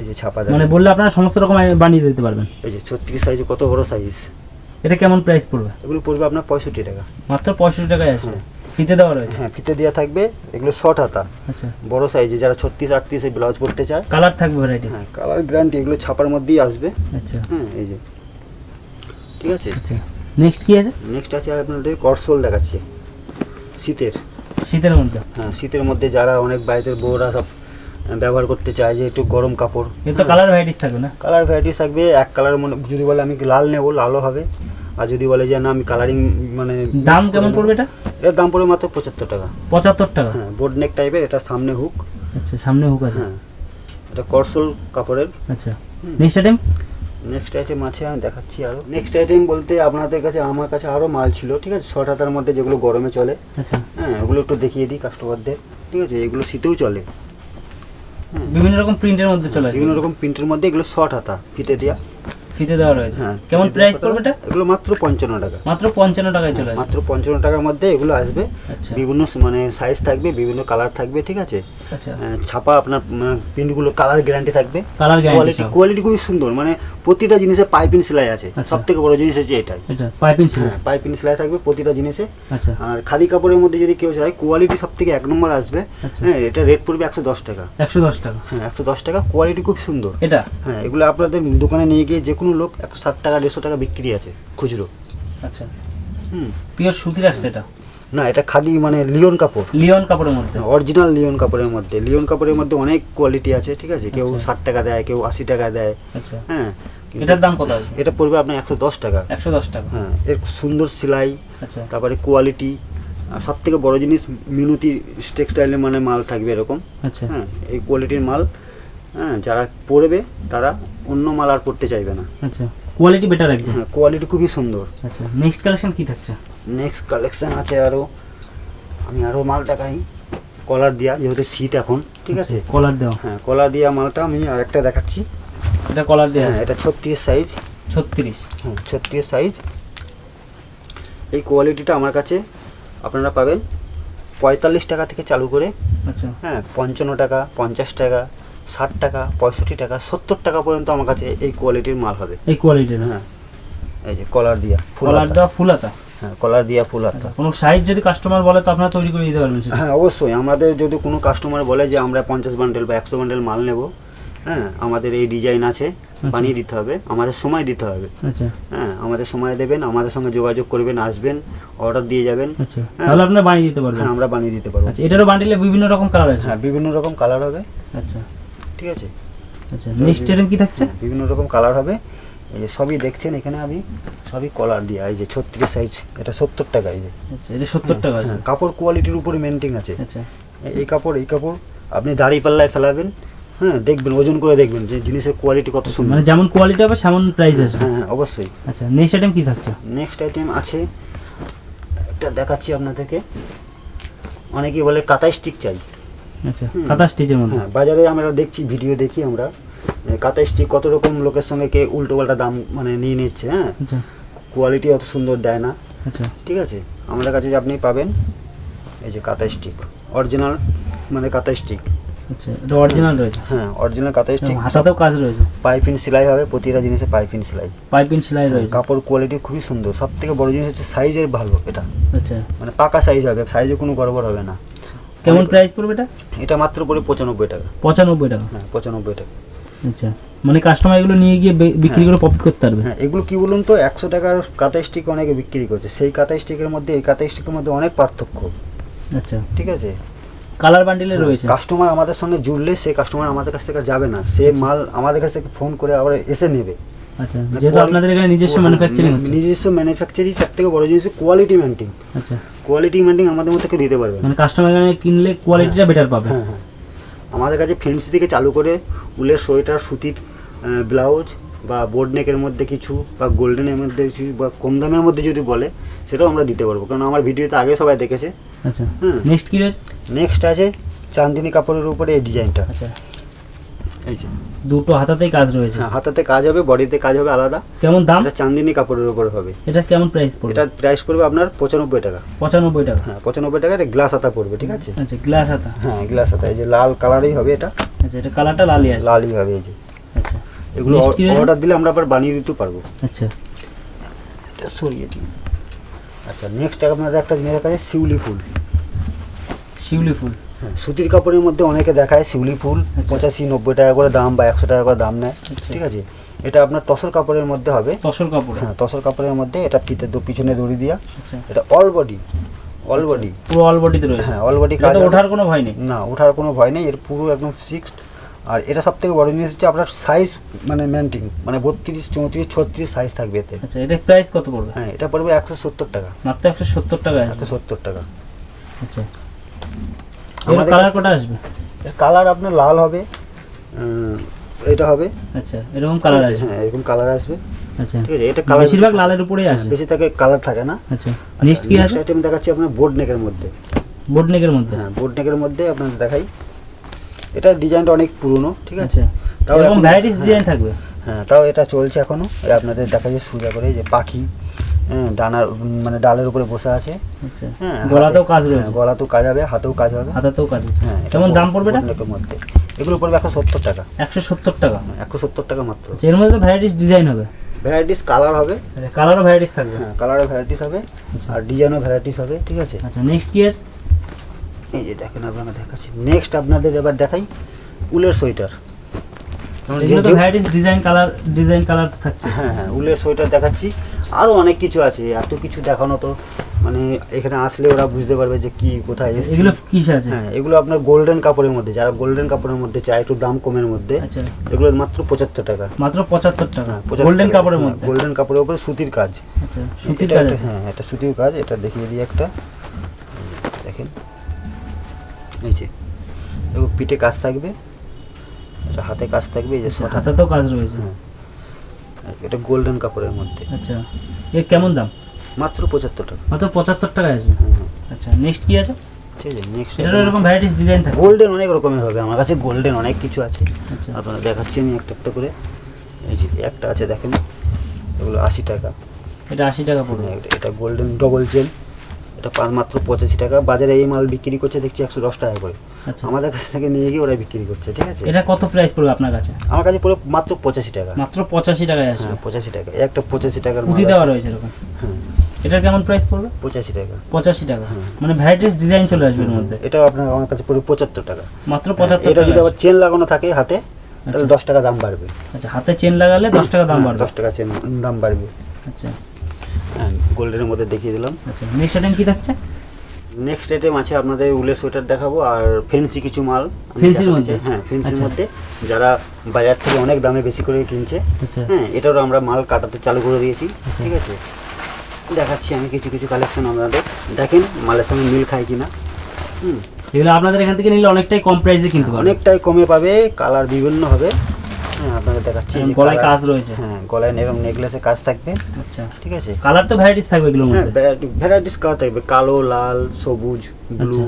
B: এই যে ছাপা
A: মানে বললে আপনারা সমস্ত রকম বানিয়ে দিতে পারবেন?
B: এই যে ছত্রিশ সাইজে কত বড় সাইজ
A: এটা কেমন প্রাইস পড়বে?
B: এগুলো পড়বে আপনার পঁয়ষট্টি টাকা।
A: মাত্র পঁয়ষট্টি টাকায় আসবে।
B: হ্যাঁ।
A: ফিতে দেওয়া রয়েছে?
B: হ্যাঁ ফিতে দেওয়া থাকবে। এগুলো শর্ট হাতা।
A: আচ্ছা।
B: বড় সাইজে যারা ছত্রিশ আটত্রিশে ব্লাউজ পরতে চায়।
A: কালার থাকবে ভ্যারাইটিস
B: হ্যাঁ কালার গ্যারান্টি এগুলো ছাপার মধ্যেই আসবে।
A: আচ্ছা।
B: হ্যাঁ এই যে। ঠিক আছে?
A: আচ্ছা। নেক্সট কি আছে?
B: নেক্সট আছে আপনাদের করসোল দেখাচ্ছি। শীতের।
A: শীতের মধ্যে?
B: হ্যাঁ শীতের মধ্যে যারা অনেক বাইরের বউরা সব ব্যবহার করতে চায় যে একটু গরম কাপড়।
A: এর তো কালার ভ্যারাইটিস থাকবে না?
B: কালার ভ্যারাইটিস থাকবে এক কালার মনে যদি বলে আমি লাল নেব লালও হবে। আর যদি বলে যে না আমি কালারিং মানে
A: দাম কেমন পড়বে এটা?
B: এর দাম পড়বে মাত্র পঁচাত্তর টাকা।
A: পঁচাত্তর টাকা?
B: হ্যাঁ বোর্ড নেক টাইপের এটা সামনে হুক
A: আচ্ছা সামনে হুক আছে।
B: হ্যাঁ এটা করসোল কাপড়ের।
A: আচ্ছা। নেক্সট আইটেম
B: নেক্সট আইটেম আছে আমি দেখাচ্ছি আরও নেক্সট আইটেম বলতে আপনাদের কাছে আমার কাছে আরও মাল ছিল ঠিক আছে? শর্ট হাতার মধ্যে যেগুলো গরমে চলে।
A: আচ্ছা।
B: হ্যাঁ ওগুলো একটু দেখিয়ে দিই কাস্টমারদের ঠিক আছে? এগুলো শীতেও চলে।
A: বিভিন্ন রকম প্রিন্টের মধ্যে চলে।
B: বিভিন্ন রকম প্রিন্টের মধ্যে এগুলো শর্ট হাতা ফিতে দেওয়া
A: ফিতে দেওয়া রয়েছে।
B: হ্যাঁ
A: কেমন প্রাইস পড়বে এটা?
B: এগুলো মাত্র পঞ্চান্ন টাকা।
A: মাত্র পঞ্চান্ন টাকায় চলে আসবে।
B: মাত্র পঞ্চান্ন টাকার মধ্যে এগুলো আসবে।
A: আচ্ছা।
B: বিভিন্ন মানে সাইজ থাকবে বিভিন্ন কালার থাকবে ঠিক আছে?
A: আচ্ছা।
B: ছাপা আপনার কালার গ্যারান্টি থাকবে।
A: কালার গ্যারান্টি
B: কোয়ালিটি খুবই সুন্দর। মানে প্রতিটা জিনিসে পাইপিং সেলাই আছে।
A: আচ্ছা।
B: সব থেকে বড় জিনিস হচ্ছে এটাই।
A: এটা পাইপিং ছিল
B: হ্যাঁ পাইপিং সেলাই থাকবে প্রতিটা জিনিসে।
A: আচ্ছা।
B: আর খাদি কাপড়ের মধ্যে যদি কেউ চায় কোয়ালিটি সব থেকে এক নম্বর আসবে।
A: আচ্ছা।
B: হ্যাঁ এটা রেট পড়বে একশো দশ টাকা।
A: একশো দশ টাকা।
B: হ্যাঁ একশো দশ টাকা। কোয়ালিটি খুব সুন্দর।
A: এটা?
B: হ্যাঁ এগুলো আপনাদের দোকানে নিয়ে গিয়ে যে কোনো লোক একশো ষাট টাকা দেড়শো টাকা বিক্রি আছে খুচরো।
A: আচ্ছা।
B: হুম।
A: পিওর সুতির আসছে এটা?
B: না এটা খালি মানে লিওন কাপড়।
A: লিওন কাপড়ের মধ্যে?
B: অরিজিনাল লিওন কাপড়ের মধ্যে। লিওন কাপড়ের মধ্যে অনেক কোয়ালিটি আছে ঠিক আছে? কেউ
A: আচ্ছা।
B: ষাট টাকা দেয় কেউ আশি টাকা দেয়।
A: আচ্ছা।
B: হ্যাঁ।
A: এটার দাম কত আসবে?
B: এটা পড়বে আপনার একশো দশ টাকা।
A: একশো দশ টাকা।
B: হ্যাঁ এর সুন্দর সেলাই
A: আচ্ছা।
B: তারপরে কোয়ালিটি সব থেকে বড় জিনিস মিনুতি টেক্সটাইলের মানে মাল থাকবে এরকম।
A: আচ্ছা।
B: হ্যাঁ এই কোয়ালিটির মাল। হ্যাঁ যারা পরবে তারা অন্য মাল আর পরতে চাইবে না।
A: আচ্ছা কোয়ালিটি বেটার একদম।
B: হ্যাঁ কোয়ালিটি খুবই সুন্দর।
A: আচ্ছা নেক্সট কালেকশন কি থাকছে?
B: নেক্সট কালেকশন আছে আরও আমি আরও মাল দেখাই। কলার দিয়া যেহেতু শীত এখন ঠিক আছে?
A: কলার দেওয়া।
B: হ্যাঁ কলার দিয়া মালটা আমি আরেকটা দেখাচ্ছি।
A: এটা কলার দেওয়া
B: হ্যাঁ এটা ছত্রিশ সাইজ
A: ছত্রিশ।
B: হ্যাঁ ছত্রিশ সাইজ এই কোয়ালিটিটা আমার কাছে আপনারা পাবেন পঁয়তাল্লিশ টাকা থেকে চালু করে।
A: আচ্ছা।
B: হ্যাঁ পঞ্চান্ন টাকা পঞ্চাশ টাকা ষাট টাকা পঁয়ষট্টি টাকা সত্তর টাকা পর্যন্ত আমার কাছে এই কোয়ালিটির মাল হবে।
A: এই কোয়ালিটির
B: হ্যাঁ। এই যে কলার দিয়া
A: কলার দেওয়া ফুল হাতা
B: হ্যাঁ কলার দিয়া ফুল হাতা
A: আচ্ছা কোনো সাইজ যদি কাস্টমার বলে তো আপনারা তৈরি করে দিতে পারবেন
B: হ্যাঁ অবশ্যই। আমাদের যদি কোনো কাস্টমার বলে যে আমরা পঞ্চাশ বান্ডেল বা একশো বান্ডেল মাল নেব হ্যাঁ আমাদের এই ডিজাইন আছে বানিয়ে দিতে হবে আমাদের সময় দিতে হবে।
A: আচ্ছা।
B: হ্যাঁ আমাদের সময় দেবেন আমাদের সঙ্গে যোগাযোগ করবেন আসবেন অর্ডার দিয়ে যাবেন।
A: আচ্ছা তাহলে আপনারা বানিয়ে দিতে পারবেন।
B: হ্যাঁ আমরা বানিয়ে দিতে পারব।
A: আচ্ছা এটারও বান্ডিলে বিভিন্ন রকম কালার আছে?
B: হ্যাঁ বিভিন্ন রকম কালার হবে।
A: আচ্ছা।
B: ঠিক আছে?
A: আচ্ছা নেক্সট এরকম কি থাকছে?
B: বিভিন্ন রকম কালার হবে। এই যে সবই দেখছেন এখানে আমি সবই কলার দিয়ে এই যে ছত্রিশ সাইজ এটা সত্তর টাকা এই যে।
A: আচ্ছা এটা সত্তর টাকা আছে
B: হ্যাঁ, কাপড় কোয়ালিটির উপরে মেনটেন আছে।
A: আচ্ছা।
B: এই- কাপড় এই কাপড় আপনি দাড়ি পাল্লায় ফেলাবেন হ্যাঁ দেখবেন ওজন করে দেখবেন যে জিনিসের কোয়ালিটি কত সুন্দর।
A: মানে যেমন কোয়ালিটি হবে সেমন প্রাইস আসবে।
B: হ্যাঁ হ্যাঁ অবশ্যই।
A: আচ্ছা নেক্সট আইটেম কি থাকছে?
B: নেক্সট আইটেম আছে একটা দেখাচ্ছি আপনাদেরকে। অনেকেই বলে কাতাই স্টিক চাই।
A: আচ্ছা কাঁথা স্টিচের মধ্যে?
B: হ্যাঁ বাজারে আমরা দেখছি ভিডিও দেখি আমরা কাতাই স্টিক কত রকম লোকের সঙ্গে কে উল্টো পাল্টা দাম মানে নিয়ে নিচ্ছে হ্যাঁ?
A: আচ্ছা।
B: কোয়ালিটি অত সুন্দর দেয় না।
A: আচ্ছা।
B: ঠিক আছে? আমাদের কাছে যে আপনি পাবেন এই যে কাতাই স্টিক অরিজিনাল মানে কাতাই স্টিক
A: আচ্ছা এটা অরিজিনাল রয়েছে?
B: হ্যাঁ অরিজিনাল কাতাই স্টিক
A: হাতাতেও কাজ রয়েছে?
B: পাইপিং সেলাই হবে প্রতিটা জিনিসে পাইপিং সেলাই।
A: পাইপিং সেলাই রয়েছে?
B: কাপড় কোয়ালিটি খুবই সুন্দর। সব থেকে বড় জিনিস হচ্ছে সাইজের ভালো এটা।
A: আচ্ছা।
B: মানে পাকা সাইজ হবে সাইজে কোনো গড়বড় হবে না।
A: কেমন প্রাইস পড়বে এটা?
B: এটা মাত্র পড়ে পঁচানব্বই টাকা।
A: পঁচানব্বই টাকা?
B: হ্যাঁ পঁচানব্বই টাকা।
A: আচ্ছা মানে কাস্টমার এগুলো নিয়ে গিয়ে বিক্রি করে প্রফিট করতে পারবে?
B: হ্যাঁ এগুলো কি বলুন তো একশো টাকার কাঁথা স্টিক অনেকে বিক্রি করছে। সেই কাঁথা স্টিকের মধ্যে এই কাঁথা স্টিকের মধ্যে অনেক পার্থক্য।
A: আচ্ছা।
B: ঠিক আছে?
A: কালার বান্ডিলে রয়েছে?
B: কাস্টমার আমাদের সঙ্গে জুড়লে সেই কাস্টমার আমাদের কাছ থেকে যাবে না। সে মাল আমাদের কাছ থেকে ফোন করে আবার এসে নেবে।
A: আচ্ছা যেহেতু আপনাদের এখানে নিজস্ব ম্যানুফ্যাকচারিং হচ্ছে।
B: নিজস্ব ম্যানুফ্যাকচারিং সব থেকে বড় জিনিস কোয়ালিটি মেনটেন
A: আচ্ছা।
B: কোয়ালিটি মেনটেন আমাদের মধ্যে কেউ দিতে পারবে
A: মানে কাস্টমার এখানে কিনলে কোয়ালিটিটা বেটার পাবে।
B: হ্যাঁ হ্যাঁ। আমাদের কাছে ফেন্সি থেকে চালু করে উলের সোয়েটার সুতির ব্লাউজ বা বোর্ড নেকের মধ্যে কিছু বা গোল্ডেনের মধ্যে কিছু বা কম দামের মধ্যে যদি বলে সেটাও আমরা দিতে পারব। কারণ আমার ভিডিওতে আগে সবাই দেখেছে।
A: আচ্ছা।
B: হুম।
A: নেক্সট কি রয়েছে?
B: নেক্সট আছে চান্দিনী কাপড়ের উপরে এই ডিজাইনটা
A: আচ্ছা।
B: এই যে।
A: দুটো হাতাতেই কাজ রয়েছে।
B: হ্যাঁ হাতাতে কাজ হবে বডিতে কাজ হবে আলাদা।
A: কেমন দাম?
B: এটা চান্দিনী কাপড়ের উপরে হবে।
A: এটা কেমন প্রাইস পড়বে?
B: এটার প্রাইস পড়বে আপনার পঁচানব্বই টাকা।
A: পঁচানব্বই টাকা?
B: হ্যাঁ পঁচানব্বই টাকা এটা গ্লাস হাতা পড়বে ঠিক আছে?
A: আচ্ছা গ্লাস হাতা।
B: হ্যাঁ গ্লাস হাতা এই যে লাল কালারই হবে এটা।
A: আচ্ছা এটা কালারটা লালই আছে।
B: লালই হবে এই যে।
A: আচ্ছা।
B: এগুলো? অর্ডার দিলে আমরা আবার বানিয়ে দিতে পারব।
A: আচ্ছা।
B: এটা সরিয়ে দিন। আচ্ছা নেক্সট আপনাদের একটা জিনিস যায় শিউলি ফুল।
A: শিউলি ফুল।
B: সুতির কাপড়ের মধ্যে অনেকে দেখায় শিউলি ফুল
A: আচ্ছা।
B: পঁচাশি নব্বই টাকা করে দাম বা একশো টাকা করে দাম নেয়।
A: আচ্ছা।
B: ঠিক আছে? এটা আপনার তসর কাপড়ের মধ্যে হবে।
A: তসর কাপড়?
B: হ্যাঁ তসর কাপড়ের মধ্যে এটা পিতে দু পিছনে দড়ি দিয়া।
A: আচ্ছা।
B: এটা অল বডি অল বডি
A: পুরো অল বডিতে রয়েছে?
B: হ্যাঁ অল বডি
A: তো ওঠার কোনো ভয় নেই?
B: না ওঠার কোনো ভয় নেই এর পুরো একদম ফিক্সড আর এটা সব থেকে বড় জিনিস হচ্ছে আপনার সাইজ মানে মেনটেন মানে বত্রিশ চৌত্রিশ ছত্রিশ সাইজ থাকবে এতে।
A: আচ্ছা এটা প্রাইস কত পড়বে?
B: হ্যাঁ এটা পড়বে একশো সত্তর টাকা।
A: মাত্র একশো সত্তর টাকা
B: একশো সত্তর টাকা।
A: আচ্ছা।
B: আমাদের
A: কালার কটা আসবে?
B: কালার আপনার লাল হবে এটা হবে।
A: আচ্ছা এরকম কালার আসবে।
B: হ্যাঁ এরকম কালার আসবে।
A: আচ্ছা
B: ঠিক আছে এটা কালার
A: বেশিরভাগ লালের উপরেই আসে।
B: বেশি থাকে কালার থাকে না।
A: আচ্ছা নেক্সট কি আছে?
B: আইটেম দেখাচ্ছি আপনার বোর্ড নেকের মধ্যে।
A: বোট নেকের মধ্যে?
B: হ্যাঁ বোর্ড নেকের মধ্যে আপনাদের দেখাই। এটা ডিজাইনটা অনেক পুরনো ঠিক আছে?
A: আচ্ছা
B: তাও
A: এরকম
B: এখন-
A: ভ্যারাইটিস ডিজাইন থাকবে?
B: হ্যাঁ তাও এটা চলছে এখনও। আপনাদের দেখা যায় সোজা করে এই যে পাখি। হ্যাঁ ডানার মানে ডালের উপরে বসে আছে।
A: আচ্ছা।
B: হ্যাঁ
A: গলাতেও কাজ
B: হ্যাঁ,
A: রয়েছে?
B: গলাতেও কাজ হবে হাতেও কাজ হবে।
A: হাতাতেও কাজ আছে
B: হ্যাঁ
A: কেমন দাম পড়বে এটা?
B: মধ্যে। এগুলো পড়বে একশো সত্তর টাকা।
A: একশো সত্তর টাকা?
B: একশো সত্তর টাকা মাত্র।
A: আচ্ছা এর মধ্যে তো ভ্যারাইটিস ডিজাইন হবে?
B: ভ্যারাইটিস কালার হবে।
A: আচ্ছা কালারও ভ্যারাইটিস থাকবে?
B: হ্যাঁ কালারের ভ্যারাইটিস হবে
A: আচ্ছা।
B: আর ডিজাইনও ভ্যারাইটিস হবে ঠিক আছে?
A: আচ্ছা নেক্সট কি আছে?
B: এই যে দেখেন আপনারা দেখাচ্ছি। নেক্সট আপনাদের এবার দেখাই উলের সোয়েটার।
A: এগুলো তো varieties design colour design colour থাকছে।
B: হ্যাঁ হ্যাঁ উলের সোয়েটার দেখাচ্ছি। আরও অনেক কিছু আছে এত কিছু দেখানো তো মানে এখানে আসলে ওরা বুঝতে পারবে যে কি কোথায়
A: আচ্ছা, এগুলো কিসে আছে?
B: হ্যাঁ এগুলো আপনার গোল্ডেন কাপড়ের মধ্যে যারা গোল্ডেন কাপড়ের মধ্যে চায় একটু দাম কমের মধ্যে
A: আচ্ছা।
B: এগুলো মাত্র পঁচাত্তর টাকা।
A: মাত্র পঁচাত্তর টাকা?
B: হ্যাঁ,
A: গোল্ডেন কাপড়ের মধ্যে?
B: গোল্ডেন কাপড়ের উপরে সুতির কাজ।
A: আচ্ছা সুতির কাজ
B: হ্যাঁ এটা সুতির কাজ এটা দেখিয়ে দিই একটা। দেখেন। এই যে পিঠে কাজ থাকবে। এটা হাতে কাজ থাকবে এই যে
A: আচ্ছা, হাতে তো কাজ রয়েছে।
B: হ্যাঁ। এটা গোল্ডেন কাপড়ের মধ্যে।
A: আচ্ছা। এর কেমন দাম?
B: মাত্র পঁচাত্তর টাকা।
A: মাত্র পঁচাত্তর টাকায় আসবে? আচ্ছা নেক্সট কি আছে?
B: ঠিক আছে নেক্সট
A: এটারও এরকম ভ্যারাইটিস ডিজাইন থাকে
B: গোল্ডেন অনেক রকমের হবে। আমার কাছে গোল্ডেন অনেক কিছু আছে।
A: আচ্ছা।
B: আপনারা দেখাচ্ছি আমি একটা একটা করে। এই যে একটা আছে দেখেন। এগুলো আশি টাকা।
A: এটা আশি টাকা পড়বে।
B: হ্যাঁ, এটা- গোল্ডেন ডবল এটা মাত্র পঁচাশি টাকা। বাজারে এই মাল বিক্রি করছে দেখছি একশো দশ টাকা করে। আমাদের কাছ থেকে নিয়ে গিয়ে ওরা বিক্রি করছে ঠিক আছে?
A: এটা কত প্রাইস পড়বে আপনার কাছে?
B: আমার কাছে পুরো মাত্র পঁচাশি টাকা।
A: মাত্র পঁচাশি টাকায় আসবে।
B: হ্যাঁ পঁচাশি টাকা। একটা পঁচাশি টাকার
A: পুঁতি দেওয়া রয়েছে এরকম।
B: হ্যাঁ।
A: এটার কেমন প্রাইস পড়বে?
B: পঁচাশি টাকা।
A: পঁচাশি টাকা। মানে ভ্যারাইটিস ডিজাইন চলে আসবে এর মধ্যে।
B: এটাও আপনার আমার কাছে পুরো পঁচাত্তর টাকা।
A: মাত্র
B: হ্যাঁ,
A: পঁচাত্তর
B: এটা যদি আবার চেন লাগানো থাকে হাতে তাহলে
A: আচ্ছা।
B: দশ টাকা দাম বাড়বে।
A: আচ্ছা হাতে চেন লাগালে দশ টাকা দাম
B: হ্যাঁ,
A: বাড়বে।
B: দশ টাকা চেন দাম বাড়বে।
A: আচ্ছা।
B: হ্যাঁ গোল্ডেনের মধ্যে দেখিয়ে দিলাম।
A: আচ্ছা নেক্সট আইটেম কি থাকছে?
B: নেক্সট আইটেম আছে আপনাদের উলের সোয়েটার দেখাবো আর ফেন্সি কিছু মাল
A: ফেন্সির মধ্যে?
B: হ্যাঁ ফেন্সির
A: আচ্ছা।
B: মধ্যে। যারা বাজার থেকে অনেক দামে বেশি করে কিনছে
A: আচ্ছা।
B: হ্যাঁ এটারও আমরা মাল কাটাতে চালু করে দিয়েছি
A: আচ্ছা।
B: ঠিক আছে? দেখাচ্ছি আমি কিছু কিছু কালেকশন আপনাদের। দেখেন মালের সঙ্গে মিল খায় কিনা। হুম।
A: এগুলো আপনাদের এখান থেকে নিলে অনেকটাই কম প্রাইসে কিনতে পারবেন
B: অনেকটাই কমে পাবে কালার বিভিন্ন হবে। হ্যাঁ আপনাদের দেখাচ্ছি।
A: গলায় কাজ রয়েছে।
B: হ্যাঁ গলায় এরকম নেকলেসে কাজ থাকবে।
A: আচ্ছা।
B: ঠিক আছে?
A: কালার তো ভ্যারাইটিস থাকবে এগুলোর
B: হ্যাঁ
A: মধ্যে?
B: ভ্যারাইটিস কালার থাকবে। কালো লাল সবুজ ব্লু
A: আচ্ছা।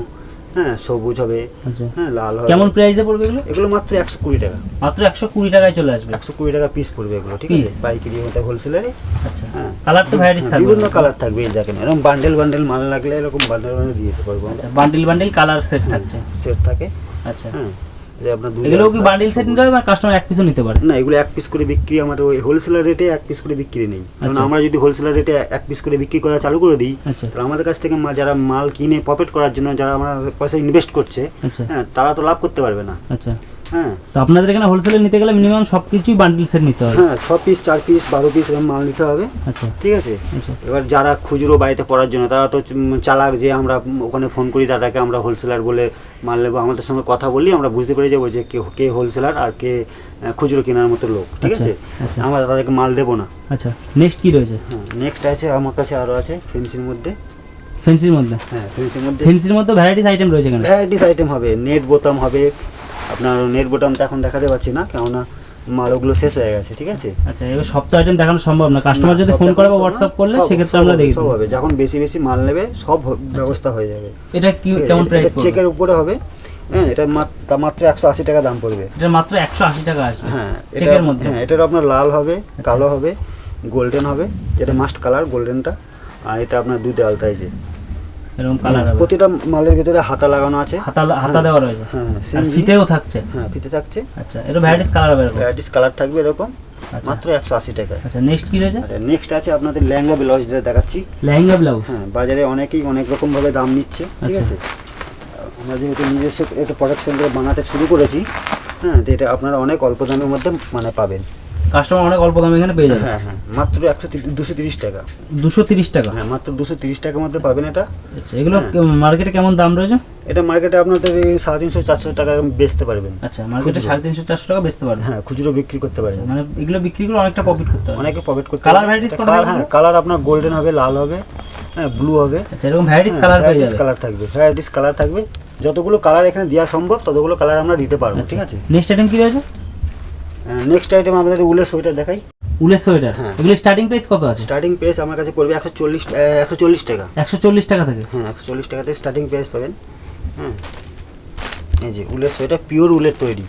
B: হ্যাঁ সবুজ হবে।
A: আচ্ছা।
B: হ্যাঁ লাল হবে।
A: কেমন প্রাইসে পড়বে এগুলো?
B: এগুলো মাত্র একশো কুড়ি টাকা।
A: মাত্র একশো কুড়ি টাকায় চলে আসবে।
B: একশো কুড়ি টাকা পিস পড়বে এগুলো ঠিক আছে? পাইকারি মতো হোলসেলারে
A: আচ্ছা।
B: হ্যাঁ।
A: কালার তো ভ্যারাইটিস
B: হ্যাঁ,
A: থাকবে।
B: বিভিন্ন কালার থাকবে এই দেখেন। এরকম বান্ডেল বান্ডেল মাল লাগলে এরকম বান্ডেল বান্ডেল দিয়ে দিতে পারব
A: বান্ডিল বান্ডিল কালার সেট থাকছে।
B: সেট থাকে।
A: আচ্ছা।
B: হ্যাঁ। যে আপনার দুই
A: এগুলো কি বান্ডিল সেট নিতে হবে বা কাস্টমার এক পিসও নিতে পারে?
B: না এগুলো এক পিস করে বিক্রি আমাদের ওই হোলসেলার রেটে এক পিস করে বিক্রি নেই। কারণ
A: আচ্ছা।
B: আমরা যদি হোলসেলার রেটে এক পিস করে বিক্রি করা চালু করে দিই
A: আচ্ছা।
B: তাহলে আমাদের কাছ থেকে যারা মাল কিনে প্রফিট করার জন্য যারা আমরা পয়সা ইনভেস্ট করছে
A: আচ্ছা।
B: হ্যাঁ তারা তো লাভ করতে পারবে না।
A: আচ্ছা।
B: হ্যাঁ।
A: তো আপনাদের এখানে হোলসেলে নিতে গেলে মিনিমাম সব কিছুই বান্ডিল সেট নিতে হবে?
B: হ্যাঁ ছ পিস চার পিস বারো পিস এরকম মাল নিতে হবে।
A: আচ্ছা।
B: ঠিক আছে?
A: আচ্ছা।
B: এবার যারা খুচরো বাড়িতে পড়ার জন্য তারা তো চালাক যে আমরা ওখানে ফোন করি দাদাকে আমরা হোলসেলার বলে মাল নেব আমাদের সঙ্গে কথা বলি আমরা বুঝতে পেরে যাব যে কে কে হোলসেলার আর কে খুচরো কেনার মতো লোক। ঠিক
A: আচ্ছা,
B: আছে?
A: আচ্ছা।
B: আমরা তাদেরকে মাল দেবো না।
A: আচ্ছা নেক্সট কি রয়েছে?
B: হ্যাঁ নেক্সট আছে আমার কাছে আরও আছে ফেন্সির মধ্যে।
A: ফেন্সির মধ্যে?
B: হ্যাঁ ফেন্সির মধ্যে।
A: ফেন্সির মধ্যে ভ্যারাইটিস আইটেম রয়েছে এখানে?
B: ভ্যারাইটিস আইটেম হবে নেট বোতাম হবে আপনার নেট বোতামটা এখন দেখাতে পাচ্ছি না কেননা মাল ওগুলো শেষ হয়ে গেছে ঠিক আছে?
A: আচ্ছা এবার সব তো আইটেম দেখানো সম্ভব না। কাস্টমার যদি ফোন করে বা হোয়াটসঅ্যাপ করলে সেক্ষেত্রে আমরা দেখি
B: সব হবে। যখন বেশি বেশি মাল নেবে সব ব্যবস্থা হয়ে যাবে।
A: এটা কি কেমন প্রাইস পড়বে?
B: চেকের উপরে হবে। হ্যাঁ এটা মাত্র একশো আশি টাকা দাম পড়বে।
A: এটা মাত্র একশো আশি টাকা আসবে।
B: হ্যাঁ
A: চেকের মধ্যে।
B: হ্যাঁ এটার আপনার লাল হবে কালো হবে গোল্ডেন হবে। এটা মাস্ট কালার গোল্ডেনটা আর এটা আপনার দুধে আলতা এই যে।
A: এরকম কালার হবে।
B: প্রতিটা মালের ভিতরে হাতা লাগানো আছে।
A: হাতা হাতা দেওয়া রয়েছে?
B: হ্যাঁ
A: ফিতেও থাকছে?
B: হ্যাঁ ফিতে থাকছে।
A: আচ্ছা এটা ভ্যারাইটিস কালার হবে এরকম?
B: ভ্যারাইটিস কালার থাকবে এরকম।
A: আচ্ছা।
B: মাত্র একশো আশি টাকা
A: আচ্ছা নেক্সট কি রয়েছে?
B: নেক্সট আছে আপনাদের লেহেঙ্গা ব্লাউজ যেটা দেখাচ্ছি।
A: লেহেঙ্গা ব্লাউজ?
B: হ্যাঁ বাজারে অনেকেই অনেক রকম ভাবে দাম নিচ্ছে ঠিক
A: আচ্ছা।
B: আছে? আমরা যেহেতু নিজস্ব একটা প্রোডাকশন করে বানাতে শুরু করেছি হ্যাঁ এটা আপনারা অনেক অল্প দামের মধ্যে মানে পাবেন।
A: কাস্টমার অনেক অল্প দামে এখানে পেয়ে যাবে।
B: হ্যাঁ হ্যাঁ মাত্র একশো দুশো তিরিশ টাকা।
A: দুশো তিরিশ টাকা?
B: হ্যাঁ মাত্র দুশো তিরিশ টাকার মধ্যে পাবেন এটা।
A: আচ্ছা এগুলো
B: হ্যাঁ।
A: মার্কেটে কেমন দাম রয়েছে?
B: এটা মার্কেটে আপনাদের সাড়ে তিনশো চারশো টাকা বেচতে পারবেন।
A: আচ্ছা মার্কেটে। সাড়ে তিনশো চারশো টাকা বেচতে পারবেন?
B: হ্যাঁ খুচরো বিক্রি করতে
A: আচ্ছা,
B: পারবেন
A: মানে এগুলো বিক্রি করে অনেকটা প্রফিট করতে পারবে
B: অনেকে প্রফিট করতে কালার
A: varieties কোনটা
B: হ্যাঁ কালার আপনার গোল্ডেন হবে লাল হবে হ্যাঁ ব্লু হবে।
A: আচ্ছা এরকম ভ্যারাইটিস কালার পেয়ে যাবে।
B: কালার থাকবে ভ্যারাইটিস কালার থাকবে। যতগুলো কালার এখানে দেওয়া সম্ভব ততগুলো কালার আমরা দিতে পারব
A: আচ্ছা।
B: ঠিক আছে?
A: নেক্সট আইটেম কি রয়েছে?
B: নেক্সট আইটেম আমাদের উলের সোয়েটার দেখাই।
A: উলের সোয়েটার
B: হ্যাঁ।
A: এগুলো স্টার্টিং প্রাইস কত আছে?
B: স্টার্টিং প্রাইস আমার কাছে পড়বে একশো চল্লিশ একশো চল্লিশ টাকা।
A: একশো চল্লিশ টাকা থেকে?
B: হ্যাঁ একশো চল্লিশ থেকে স্টার্টিং প্রাইস পাবেন। হ্যাঁ। এই যে উলের সোয়েটার পিওর উলের তৈরি।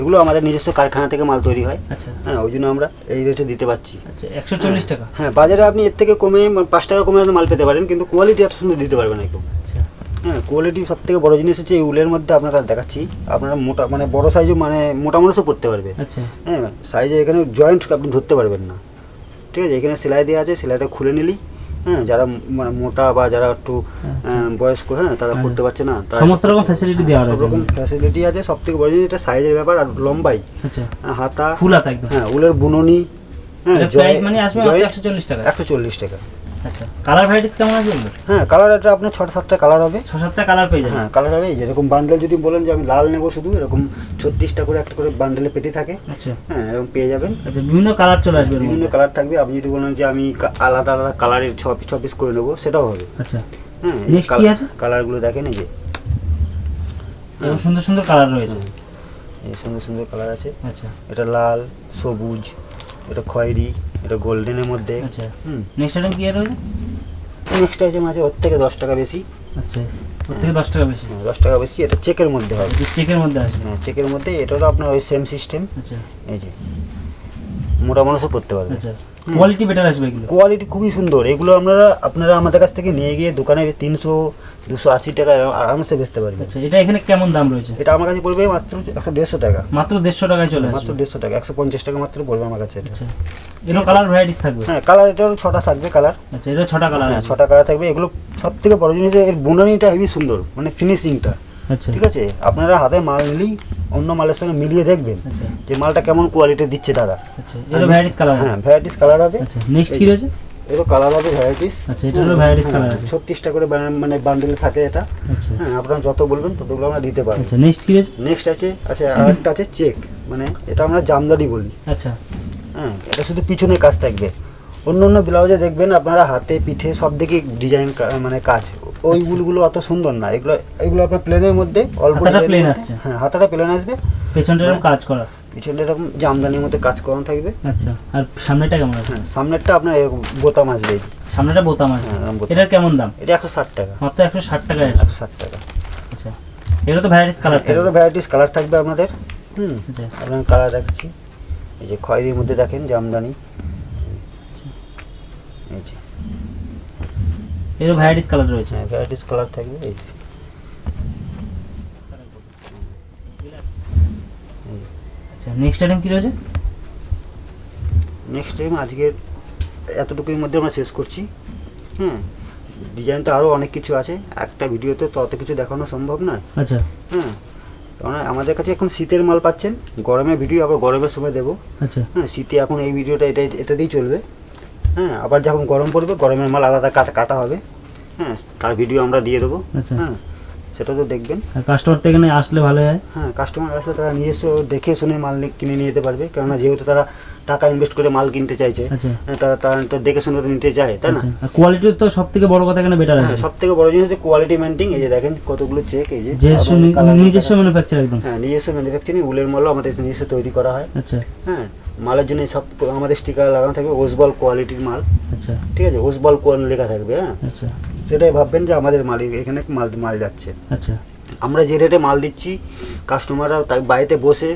B: এগুলো আমাদের নিজস্ব কারখানা থেকে মাল তৈরি হয়।
A: আচ্ছা।
B: হ্যাঁ ওই জন্য আমরা এই রেটে দিতে পারছি।
A: আচ্ছা একশো চল্লিশ টাকা।
B: হ্যাঁ বাজারে আপনি এর থেকে কমে পাঁচ টাকা কমে মাল পেতে পারেন কিন্তু কোয়ালিটি এত সুন্দর দিতে পারবেন
A: আচ্ছা
B: হ্যাঁ কোয়ালিটি সব থেকে বড় জিনিস হচ্ছে এই উলের মধ্যে আপনারা দেখাচ্ছি আপনারা মোটা মানে বড় সাইজও মানে মোটা মানুষও পড়তে পারবে।
A: আচ্ছা।
B: হ্যাঁ সাইজে এখানে জয়েন্ট আপনি ধরতে পারবেন না। ঠিক আছে? এখানে সেলাই দেওয়া আছে সেলাইটা খুলে নিলি। হ্যাঁ যারা মানে মোটা বা যারা একটু বয়স্ক হ্যাঁ তারা। করতে পারছে না।
A: সমস্ত রকম ফ্যাসিলিটি দেওয়া
B: সব রকম ফ্যাসিলিটি আছে। সব থেকে বড় জিনিস এটা সাইজের ব্যাপার আর লম্বাই।
A: আচ্ছা।
B: হ্যাঁ, হাতা।
A: ফুল হাতা একদম।
B: হ্যাঁ উলের বুননি। হ্যাঁ
A: প্রাইস মানে আসবে মাত্র একশো চল্লিশ টাকা।
B: একশো চল্লিশ টাকা।
A: আচ্ছা কালার ভ্যারাইটিস কেমন আছে
B: হ্যাঁ কালার এটা আপনার ছটা সাতটা কালার হবে।
A: ছ সাতটা কালার পেয়ে যাবেন।
B: হ্যাঁ কালার হবে। যেরকম বান্ডেল যদি বলেন যে আমি লাল নেব শুধু এরকম ছত্রিশটা করে একটা করে বান্ডেলে পেটি থাকে।
A: আচ্ছা।
B: হ্যাঁ এরকম পেয়ে যাবেন।
A: আচ্ছা বিভিন্ন কালার চলে আসবে
B: বিভিন্ন কালার থাকবে। আপনি যদি বলেন যে আমি আলাদা আলাদা কালারের ছ পিস ছ পিস করে নেব সেটাও হবে।
A: আচ্ছা।
B: হ্যাঁ
A: কি আছে?
B: কালারগুলো দেখেন এই যে।
A: সুন্দর সুন্দর কালার রয়েছে।
B: এই সুন্দর সুন্দর কালার আছে।
A: আচ্ছা।
B: এটা লাল সবুজ এটা খয়েরি। এটা গোল্ডেনের মধ্যে।
A: আচ্ছা।
B: হুম।
A: নেক্সট আইটেম কি রয়েছে
B: নেক্সট আইটেম আছে ওর থেকে দশ টাকা বেশি।
A: আচ্ছা ওর থেকে দশ টাকা বেশি।
B: হ্যাঁ, দশ টাকা বেশি এটা চেকের মধ্যে হবে।
A: চেকের মধ্যে আসবে।
B: হ্যাঁ চেকের মধ্যে এটারও আপনার ওই সেম সিস্টেম
A: আচ্ছা।
B: এই যে মোটা মানুষও পড়তে পারবে।
A: আচ্ছা কোয়ালিটি বেটার আসবে এগুলো।
B: কোয়ালিটি খুবই সুন্দর। এগুলো আপনারা আপনারা আমাদের কাছ থেকে নিয়ে গিয়ে দোকানে তিনশো দুশো আশি টাকা আরামসে বেচতে পারবেন
A: আচ্ছা এটা এখানে কেমন দাম রয়েছে?
B: এটা আমার কাছে পড়বে মাত্র একশো দেড়শো টাকা।
A: মাত্র দেড়শো টাকায় চলে
B: মাত্র দেড়শো টাকা একশো পঞ্চাশ টাকা মাত্র পড়বে আমার কাছে এটা।
A: আচ্ছা এরও কালার ভ্যারাইটিস থাকবে?
B: হ্যাঁ কালার এটারও ছটা থাকবে কালার।
A: আচ্ছা এরও ছটা কালার
B: হ্যাঁ
A: আছে?
B: ছটা কালার থাকবে। এগুলো সব থেকে বড় জিনিস এর বুনানিটা হেবি সুন্দর মানে ফিনিশিংটা
A: আচ্ছা।
B: ঠিক আছে? আপনারা হাতে মাল নিলেই অন্য মালের সঙ্গে মিলিয়ে দেখবেন
A: আচ্ছা।
B: যে মালটা কেমন কোয়ালিটি দিচ্ছে দাদা।
A: আচ্ছা এরও ভ্যারাইটিস কালার
B: হ্যাঁ ভ্যারাইটিস কালার হবে
A: আচ্ছা নেক্সট কি রয়েছে?
B: কালার হবে ভ্যারাইটিস
A: আচ্ছা এটারও ভ্যারাইটিস কালার আছে।
B: ছত্রিশটা করে মানে বান্ডেল থাকে এটা।
A: আচ্ছা।
B: হ্যাঁ আপনারা যত বলবেন ততগুলো আমরা দিতে পারব।
A: আচ্ছা নেক্সট কি রয়েছে
B: নেক্সট আছে আচ্ছা আরেকটা আছে চেক মানে এটা আমরা জামদানি বলি।
A: আচ্ছা।
B: হ্যাঁ এটা শুধু পিছনে কাজ থাকবে। অন্য অন্য ব্লাউজে দেখবেন আপনারা হাতে পিঠে সব দিকে ডিজাইন মানে কাজ। ওই
A: আচ্ছা।
B: উলগুলো অত সুন্দর না। এগুলো এগুলো আপনার প্লেনের মধ্যে অল্প
A: হাতাটা
B: design
A: আসছে।
B: হ্যাঁ হাতাটা প্লেন আসবে।
A: পেছনটা কাজ করা।
B: পিছনে এরকম জামদানির মধ্যে কাজ করানো থাকবে।
A: আচ্ছা আর সামনেটা কেমন আছে?
B: হ্যাঁ সামনেরটা আপনার এরকম বোতাম আসবে।
A: সামনেটা বোতাম আছে
B: হ্যাঁ,
A: এটার কেমন দাম?
B: এটা একশো ষাট টাকা।
A: মাত্র একশো ষাট আসবে।
B: একশো ষাট টাকা।
A: আচ্ছা এগুলো তো ভ্যারাইটিস কালার থাকবে।
B: এটারও ভ্যারাইটিস কালার থাকবে আপনাদের। হুম
A: আচ্ছা।
B: আপনার কালার রাখছি এই যে খয়েরির মধ্যে দেখেন জামদানি।
A: আচ্ছা।
B: এই যে।
A: এরও ভ্যারাইটিস কালার রয়েছে?
B: হ্যাঁ ভ্যারাইটিস কালার থাকবে এই যে।
A: আচ্ছা নেক্সট আইটেম কি রয়েছে?
B: নেক্সট টাইম আজকের এতটুকুর মধ্যে আমরা শেষ করছি। হুম ডিজাইনটা আরও অনেক কিছু আছে। একটা ভিডিওতে তো অত কিছু দেখানো সম্ভব না
A: আচ্ছা।
B: হ্যাঁ কারণ আমাদের কাছে এখন শীতের মাল পাচ্ছেন। গরমের ভিডিও আবার গরমের সময় দেবো।
A: আচ্ছা।
B: হ্যাঁ শীতে এখন এই ভিডিওটা এটা এটাতেই চলবে। হ্যাঁ আবার যখন গরম পড়বে গরমের মাল আলাদা কাটা কাটা হবে। হ্যাঁ তার ভিডিও আমরা দিয়ে দেবো।
A: আচ্ছা।
B: হ্যাঁ সেটা তো দেখবেন।
A: কাস্টমার থেকে এখানে আসলে ভালো হয়।
B: হ্যাঁ কাস্টমার আসলে তারা নিজস্ব দেখে শুনে মাল কিনে নিয়ে যেতে পারবে। কেননা যেহেতু তারা টাকা ইনভেস্ট করে মাল কিনতে চাইছে
A: আচ্ছা।
B: হ্যাঁ, তারা তারা তো দেখে শুনে নিতে চায় তাই না?
A: আচ্ছা। কোয়ালিটি তো সব থেকে বড় কথা এখানে বেটার আছে।
B: সব থেকে বড় জিনিস হচ্ছে কোয়ালিটি মেনটেন এই যে দেখেন কতগুলো চেক এই যে
A: নিজস্ব ম্যানুফ্যাকচার একদম।
B: হ্যাঁ নিজস্ব ম্যানুফ্যাকচারিং উলের মালও আমাদের নিজস্ব তৈরি করা হয়।
A: আচ্ছা।
B: হ্যাঁ মালের জন্য সব আমাদের স্টিকার লাগানো থাকবে ওসবল কোয়ালিটির মাল।
A: আচ্ছা।
B: ঠিক আছে ওসবল কোয়াল লেখা থাকবে হ্যাঁ।
A: আচ্ছা।
B: সেটাই ভাববেন যে আমাদের মাল এখানে মাল মাল যাচ্ছে।
A: আচ্ছা।
B: আমরা যে রেটে মাল দিচ্ছি কাস্টমাররা তাই বাড়িতে বসে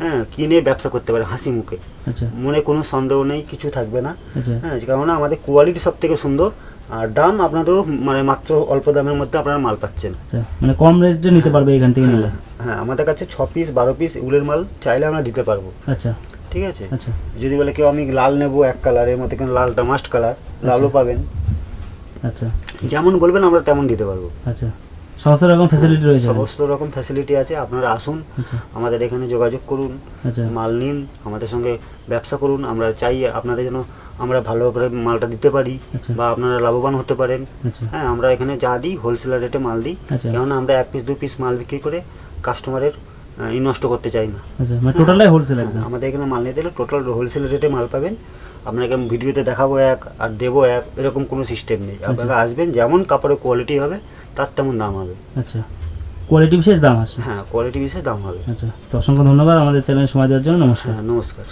B: হ্যাঁ কিনে ব্যবসা করতে পারে হাসি মুখে।
A: আচ্ছা।
B: মনে কোনো সন্দেহ নেই কিছু থাকবে না।
A: আচ্ছা।
B: হ্যাঁ কেননা আমাদের কোয়ালিটি সব থেকে সুন্দর। আর দাম আপনাদেরও মানে মাত্র অল্প দামের মধ্যে আপনারা মাল পাচ্ছেন।
A: আচ্ছা মানে কম রেটে নিতে পারবে এখান থেকে নিলে?
B: হ্যাঁ আমাদের কাছে ছ পিস বারো পিস উলের মাল চাইলে আমরা দিতে পারব।
A: আচ্ছা।
B: ঠিক আছে?
A: আচ্ছা।
B: যদি বলে কেউ আমি লাল নেব এক কালারের মধ্যে কেন লালটা মাস্ট কালার লালও পাবেন।
A: আচ্ছা।
B: যেমন বলবেন আমরা তেমন দিতে পারব।
A: আচ্ছা। সমস্ত রকম ফ্যাসিলিটি রয়েছে
B: সমস্ত রকম ফ্যাসিলিটি আছে আপনারা আসুন
A: আচ্ছা।
B: আমাদের এখানে যোগাযোগ করুন
A: আচ্ছা।
B: মাল নিন আমাদের সঙ্গে ব্যবসা করুন আমরা চাই আপনাদের যেন আমরা ভালো করে মালটা দিতে পারি
A: আচ্ছা।
B: বা আপনারা লাভবান হতে পারেন। হ্যাঁ আমরা এখানে যা দিই হোলসেলার রেটে মাল দিই। কেননা আমরা এক পিস দু পিস মাল বিক্রি করে কাস্টমারের নষ্ট করতে চাই না।
A: মানে টোটালটাই হোলসেল
B: আমাদের এখানে মাল নিতে গেলে টোটাল হোলসেল রেটে মাল পাবেন। আপনাকে আমি ভিডিওতে দেখাবো এক আর দেবো এক এরকম কোনো সিস্টেম নেই। আপনারা আসবেন যেমন কাপড়ের কোয়ালিটি হবে তার তেমন দাম হবে।
A: আচ্ছা। কোয়ালিটি বিশেষ দাম আসবে?
B: হ্যাঁ কোয়ালিটি বিশেষ দাম হবে।
A: আচ্ছা তো অসংখ্য ধন্যবাদ আমাদের চ্যানেলে সময় দেওয়ার জন্য নমস্কার।
B: হ্যাঁ নমস্কার।